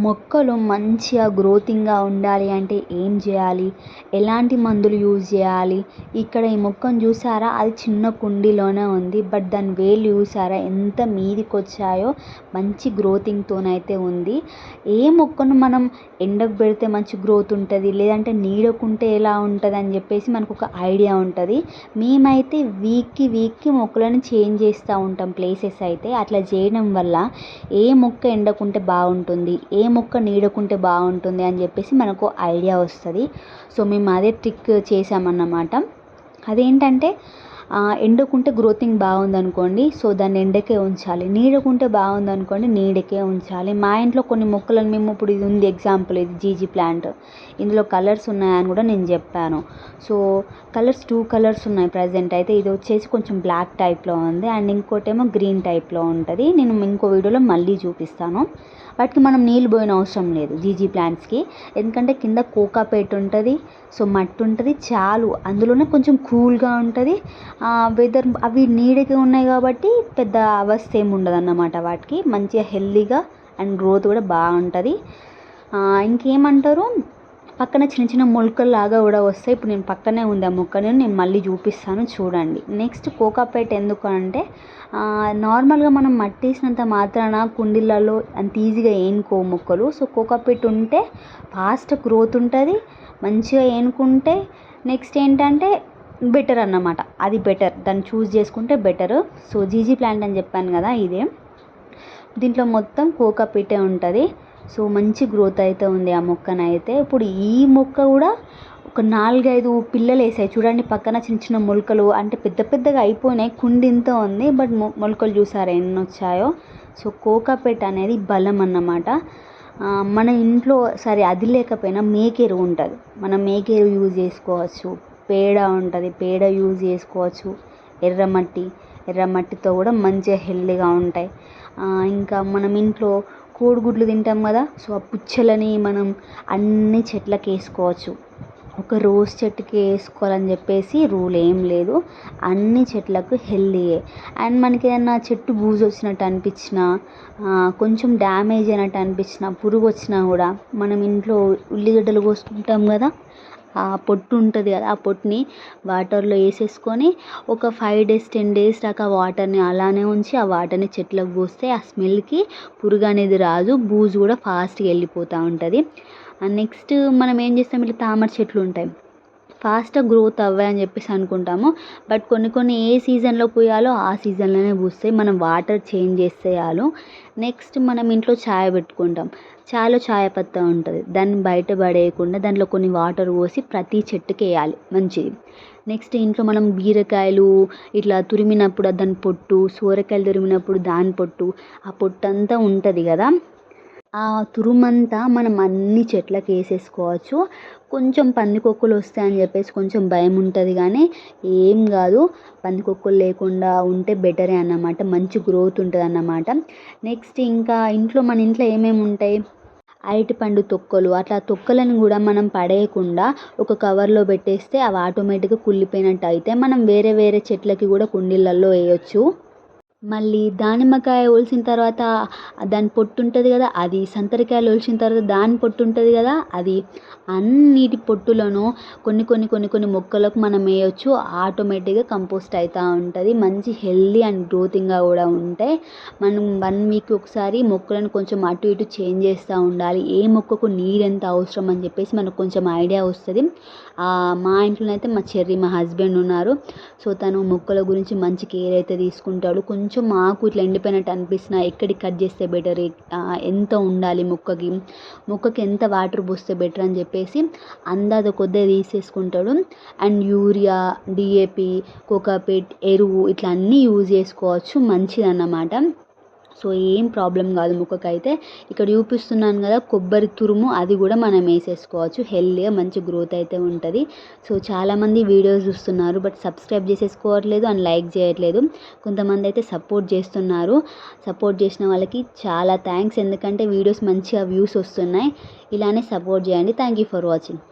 మొక్కలు మంచిగా గ్రోతింగ్గా ఉండాలి అంటే ఏం చేయాలి? ఎలాంటి మందులు యూజ్ చేయాలి? ఇక్కడ ఈ మొక్కను చూసారా? అది చిన్న కుండీలోనే ఉంది. బట్ దాని వేలు చూసారా? ఎంత మీదికి వచ్చాయో మంచి గ్రోతింగ్తోనైతే ఉంది. ఏ మొక్కను మనం ఎండకు పెడితే మంచి గ్రోత్ ఉంటుంది? లేదంటే నీడకుంటే ఎలా ఉంటుంది అని చెప్పేసి మనకు ఒక ఐడియా ఉంటుంది. మేమైతే వీక్కి వీక్కి మొక్కలను చేంజ్ చేస్తూ ఉంటాం ప్లేసెస్ అయితే. అట్లా చేయడం వల్ల ఏ మొక్క ఎండకుంటే బాగుంటుంది? ఏ ఏ మొక్క నీడకుంటే బాగుంటుంది అని చెప్పేసి మనకు ఐడియా వస్తుంది. సో మేము అదే ట్రిక్ చేసామన్నమాట అదేంటంటే ఎండకుంటే గ్రోతింగ్ బాగుందనుకోండి సో దాన్ని ఎండకే ఉంచాలి. నీడకుంటే బాగుందనుకోండి నీడకే ఉంచాలి. మా ఇంట్లో కొన్ని మొక్కలను మేము ఇప్పుడు ఇది ఉంది ఎగ్జాంపుల్ ఇది జీజీ ప్లాంట్. ఇందులో కలర్స్ ఉన్నాయని కూడా నేను చెప్పాను. సో కలర్స్ టూ కలర్స్ ఉన్నాయి ప్రజెంట్ అయితే. ఇది వచ్చేసి కొంచెం బ్లాక్ టైప్లో ఉంది. అండ్ ఇంకోటేమో గ్రీన్ టైప్లో ఉంటుంది. నేను ఇంకో వీడియోలో మళ్ళీ చూపిస్తాను. వాటికి మనం నీళ్ళు పోయిన అవసరం లేదు జీజీ ప్లాంట్స్కి ఎందుకంటే కింద కోకాపేట్ ఉంటుంది సో మట్టి ఉంటుంది చాలు. అందులోనే కొంచెం కూల్గా ఉంటుంది. వెదర్ అవి నీడకి ఉన్నాయి కాబట్టి పెద్ద అవస్థ ఏమి ఉండదు అన్నమాట వాటికి. మంచిగా హెల్దీగా అండ్ గ్రోత్ కూడా బాగుంటుంది. ఇంకేమంటారు? పక్కన చిన్న చిన్న మొలకల్లాగా కూడా వస్తాయి. ఇప్పుడు నేను పక్కనే ఉంది ఆ మొక్కని నేను మళ్ళీ చూపిస్తాను. చూడండి. నెక్స్ట్ కోకాపేట్ ఎందుకు అంటే నార్మల్గా మనం మట్టి వేసినంత మాత్రాన కుండీలలో అంత ఈజీగా ఏనుకో మొక్కలు. సో కోకాపేట్ ఉంటే ఫాస్ట్ గ్రోత్ ఉంటుంది. మంచిగా ఏనుకుంటే నెక్స్ట్ ఏంటంటే బెటర్ అన్నమాట. అది బెటర్. దాన్ని చూస్ చేసుకుంటే బెటర్. సో జీజీ ప్లాంట్ అని చెప్పాను కదా ఇదే. దీంట్లో మొత్తం కోకా కోకాపీటే ఉంటుంది. సో మంచి గ్రోత్ అయితే ఉంది ఆ మొక్కనైతే ఇప్పుడు ఈ మొక్క కూడా ఒక నాలుగైదు పిల్లలు వేసాయి చూడండి పక్కన చిన్న చిన్న మొలకలు అంటే పెద్ద పెద్దగా అయిపోయినాయి. కుండింతో ఉంది బట్ మొ మొలకలు చూసారా ఎన్ని వచ్చాయో. సో కోకాపేట్ అనేది బలం అన్నమాట. మన ఇంట్లో సరే అది లేకపోయినా మేకేరు ఉంటుంది. మనం మేకెరువు యూజ్ చేసుకోవచ్చు. పేడ ఉంటుంది. పేడ యూజ్ చేసుకోవచ్చు. ఎర్రమట్టి ఎర్రమట్టితో కూడా మంచిగా హెల్దీగా ఉంటాయి. ఇంకా మనం ఇంట్లో కోడిగుడ్లు తింటాం కదా సో ఆ పుచ్చలని మనం అన్ని చెట్లకి వేసుకోవచ్చు. ఒక రోజ్ చెట్టుకి వేసుకోవాలని చెప్పేసి రూల్ ఏం లేదు. అన్ని చెట్లకు హెల్దీయే అండ్ మనకి ఏదైనా చెట్టు బూజు వచ్చినట్టు అనిపించినా కొంచెం డ్యామేజ్ అయినట్టు అనిపించినా పురుగు వచ్చినా కూడా మనం ఇంట్లో ఉల్లిగడ్డలు కోసుకుంటాం కదా ఆ పొట్టు ఉంటుంది కదా ఆ పొట్టుని వాటర్లో వేసేసుకొని ఒక ఫైవ్ డేస్ టెన్ డేస్ దాకా వాటర్ని అలానే ఉంచి ఆ వాటర్ని చెట్లకు పోస్తే ఆ స్మెల్కి పురుగు అనేది రాదు బూజు కూడా ఫాస్ట్గా వెళ్ళిపోతూ ఉంటుంది. నెక్స్ట్ మనం ఏం చేస్తాం ఇట్లా తామర చెట్లు ఉంటాయి. ఫాస్ట్గా గ్రోత్ అవ్వాయి అని చెప్పేసి అనుకుంటాము. బట్ కొన్ని కొన్ని ఏ సీజన్లో పోయాలో ఆ సీజన్లోనే పూస్తాయి. మనం వాటర్ చేంజ్ చేస్తే నెక్స్ట్ మనం ఇంట్లో ఛాయ్ పెట్టుకుంటాం. చాలో చాయ పత్తా ఉంటుంది. దాన్ని బయట పడేయకుండా దాంట్లో కొన్ని వాటర్ పోసి ప్రతి చెట్టుకి వేయాలి. మంచిది. నెక్స్ట్ ఇంట్లో మనం బీరకాయలు ఇట్లా తురిమినప్పుడు దాని పొట్టు సోరకాయలు తురిమినప్పుడు దాని పొట్టు ఆ పొట్టు అంతా ఉంటుంది కదా. ఆ తురుమంతా మనం అన్ని చెట్లకు వేసేసుకోవచ్చు. కొంచెం పందికొక్కులు వస్తాయని చెప్పేసి కొంచెం భయం ఉంటుంది కానీ ఏం కాదు. పందికొక్కులు లేకుండా ఉంటే బెటరే అన్నమాట. మంచి గ్రోత్ ఉంటుంది అన్నమాట. నెక్స్ట్ ఇంకా ఇంట్లో మన ఇంట్లో ఏమేమి ఉంటాయి? అరటిపండు తొక్కలు. అట్లా తొక్కలను కూడా మనం పడేయకుండా ఒక కవర్లో పెట్టేస్తే అవి ఆటోమేటిక్గా కుళ్ళిపోయినట్టు అయితే మనం వేరే వేరే చెట్లకి కూడా కుండీలలో వేయొచ్చు. మళ్ళీ దానిమ్మకాయ ఒలిచిన తర్వాత దాని పొట్టు ఉంటుంది కదా అది సంతరికాయలు ఒలిచిన తర్వాత దాని పొట్టు ఉంటుంది కదా అది అన్నిటి పొట్టులను కొన్ని కొన్ని కొన్ని కొన్ని మొక్కలకు మనం వేయొచ్చు. ఆటోమేటిక్గా కంపోస్ట్ అవుతూ ఉంటుంది. మంచి హెల్దీ అండ్ గ్రోతింగ్గా కూడా ఉంటాయి మనం వన్ వీక్ ఒకసారి మొక్కలను కొంచెం అటు ఇటు చేంజ్ చేస్తూ ఉండాలి. ఏ మొక్కకు నీరు ఎంత అవసరం అని చెప్పేసి మనకు కొంచెం ఐడియా వస్తుంది. మా ఇంట్లోనైతే మా చెర్రీ మా హస్బెండ్ ఉన్నారు. సో తను మొక్కల గురించి మంచి కేర్ అయితే తీసుకుంటాడు. కొంచెం కొంచెం ఆకు ఇట్లా ఎండిపోయినట్టు అనిపిస్తున్నా ఎక్కడికి కట్ చేస్తే బెటర్ ఎంత ఉండాలి మొక్కకి? మొక్కకి ఎంత వాటర్ పోస్తే బెటర్ అని చెప్పేసి అందాజ కొద్దిగా తీసేసుకుంటాడు. అండ్ యూరియా డిఏపి కోకాపీట్ ఎరువు ఇట్లా అన్నీ యూజ్ చేసుకోవచ్చు. మంచిదన్నమాట. సో ఏం ప్రాబ్లం కాదు మొక్కకైతే ఇక్కడ చూపిస్తున్నాను కదా కొబ్బరి తురుము అది కూడా మనం వేసేసుకోవచ్చు. హెల్దీగా మంచి గ్రోత్ అయితే ఉంటుంది. సో చాలామంది వీడియోస్ చూస్తున్నారు బట్ సబ్స్క్రైబ్ చేసేసుకోవట్లేదు అండ్ లైక్ చేయట్లేదు. కొంతమంది అయితే సపోర్ట్ చేస్తున్నారు. సపోర్ట్ చేసిన వాళ్ళకి చాలా థ్యాంక్స్. ఎందుకంటే వీడియోస్ మంచిగా వ్యూస్ వస్తున్నాయి. ఇలానే సపోర్ట్ చేయండి. Thank you for watching.